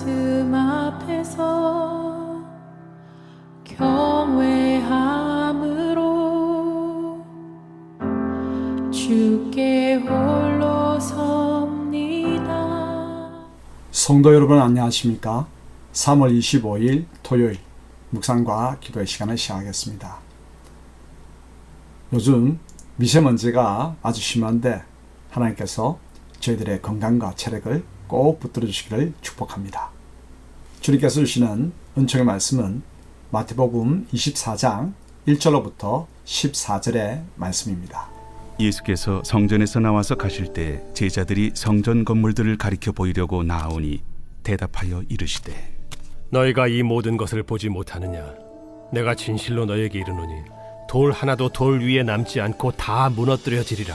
말씀 앞에서 경외함으로 주께 홀로 섭니다. 성도 여러분 안녕하십니까? 3월 25일 토요일 묵상과 기도의 시간을 시작하겠습니다. 요즘 미세먼지가 아주 심한데 하나님께서 저희들의 건강과 체력을 꼭 붙들어 주시기를 축복합니다. 주님께서 주시는 은총의 말씀은 마태복음 24장 1절로부터 14절의 말씀입니다. 예수께서 성전에서 나와서 가실 때 제자들이 성전 건물들을 가리켜 보이려고 나아오니 대답하여 이르시되 너희가 이 모든 것을 보지 못하느냐? 내가 진실로 너에게 이르노니 돌 하나도 돌 위에 남지 않고 다 무너뜨려지리라.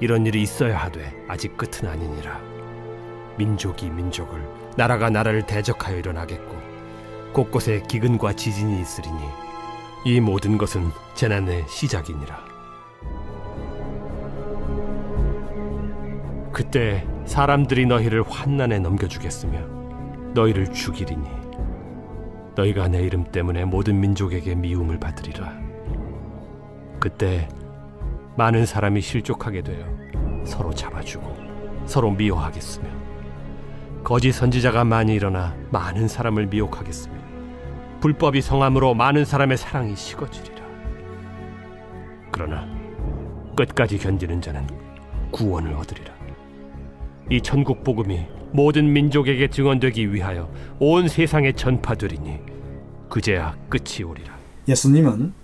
이런 일이 있어야 하되 아직 끝은 아니니라. 민족이 민족을 나라가 나라를 대적하여 일어나겠고 곳곳에 기근과 지진이 있으리니 이 모든 것은 재난의 시작이니라. 그때 사람들이 너희를 환난에 넘겨주겠으며 너희를 죽이리니 너희가 내 이름 때문에 모든 민족에게 미움을 받으리라. 그때 많은 사람이 실족하게 되어 서로 잡아주고 서로 미워하겠으며 거짓 선지자가 많이 일어나 많은 사람을 미혹하겠으며 불법이 성함으로 많은 사람의 사랑이 식어지리라. 그러나 끝까지 견디는 자는 구원을 얻으리라. 이 천국 복음이 모든 민족에게 증언되기 위하여 온 세상에 전파되리니 그제야 끝이 오리라. 예수님은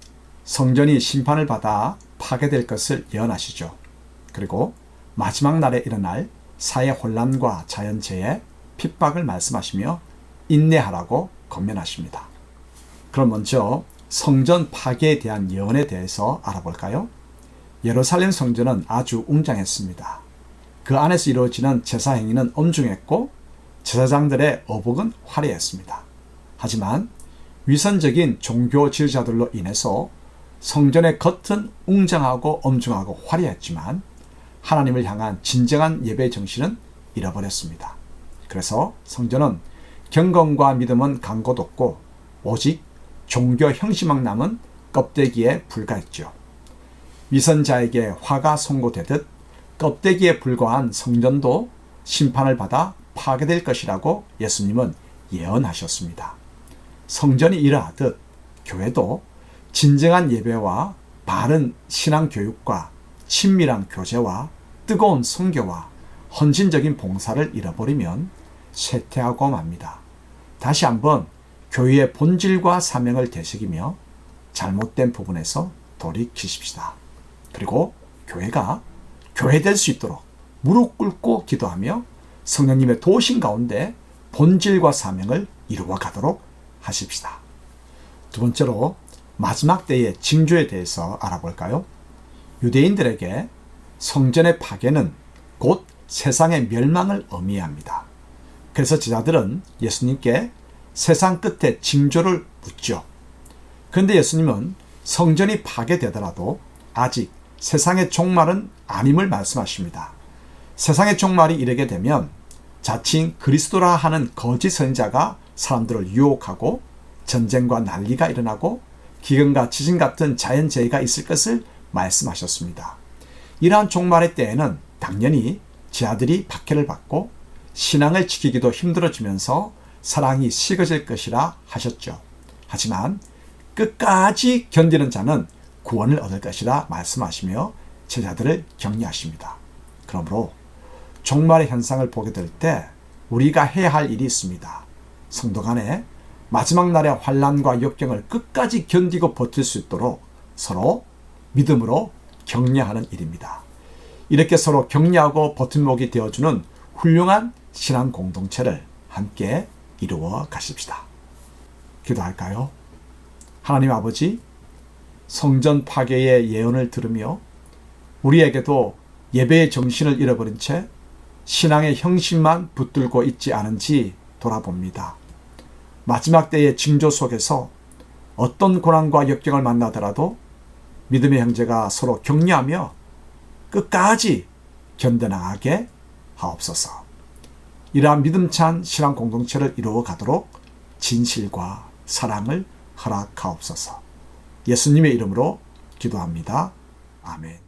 성전이 심판을 받아 파괴될 것을 예언하시죠. 그리고 마지막 날에 일어날 사회 혼란과 자연재해, 핍박을 말씀하시며 인내하라고 권면하십니다. 그럼 먼저 성전 파괴에 대한 예언에 대해서 알아볼까요? 예루살렘 성전은 아주 웅장했습니다. 그 안에서 이루어지는 제사 행위는 엄중했고 제사장들의 어복은 화려했습니다. 하지만 위선적인 종교 지도자들로 인해서 성전의 겉은 웅장하고 엄중하고 화려했지만 하나님을 향한 진정한 예배 정신은 잃어버렸습니다. 그래서 성전은 경건과 믿음은 강고뒀고 오직 종교 형식만 남은 껍데기에 불과했죠. 위선자에게 화가 선고되듯 껍데기에 불과한 성전도 심판을 받아 파괴될 것이라고 예수님은 예언하셨습니다. 성전이 이러하듯 교회도 진정한 예배와 바른 신앙 교육과 친밀한 교제와 뜨거운 성교와 헌신적인 봉사를 잃어버리면 쇠퇴하고 맙니다. 다시 한번 교회의 본질과 사명을 되새기며 잘못된 부분에서 돌이키십시다. 그리고 교회가 교회될 수 있도록 무릎 꿇고 기도하며 성령님의 도우심 가운데 본질과 사명을 이루어 가도록 하십시다. 두 번째로 마지막 때의 징조에 대해서 알아볼까요? 유대인들에게 성전의 파괴는 곧 세상의 멸망을 의미합니다. 그래서 제자들은 예수님께 세상 끝에 징조를 묻죠. 그런데 예수님은 성전이 파괴되더라도 아직 세상의 종말은 아님을 말씀하십니다. 세상의 종말이 이르게 되면 자칭 그리스도라 하는 거짓 선자가 사람들을 유혹하고 전쟁과 난리가 일어나고 기근과 지진 같은 자연재해가 있을 것을 말씀하셨습니다. 이러한 종말의 때에는 당연히 제아들이 박해를 받고 신앙을 지키기도 힘들어지면서 사랑이 식어질 것이라 하셨죠. 하지만 끝까지 견디는 자는 구원을 얻을 것이라 말씀하시며 제자들을 격려하십니다. 그러므로 종말의 현상을 보게 될 때 우리가 해야 할 일이 있습니다. 성도 간에 마지막 날의 환란과 역경을 끝까지 견디고 버틸 수 있도록 서로 믿음으로 격려하는 일입니다. 이렇게 서로 격려하고 버팀목이 되어주는 훌륭한 신앙 공동체를 함께 이루어 가십시다. 기도할까요? 하나님 아버지, 성전 파괴의 예언을 들으며 우리에게도 예배의 정신을 잃어버린 채 신앙의 형식만 붙들고 있지 않은지 돌아봅니다. 마지막 때의 징조 속에서 어떤 고난과 역경을 만나더라도 믿음의 형제가 서로 격려하며 끝까지 견뎌나가게 하옵소서. 이러한 믿음찬 신앙 공동체를 이루어 가도록 진실과 사랑을 허락하옵소서. 예수님의 이름으로 기도합니다. 아멘.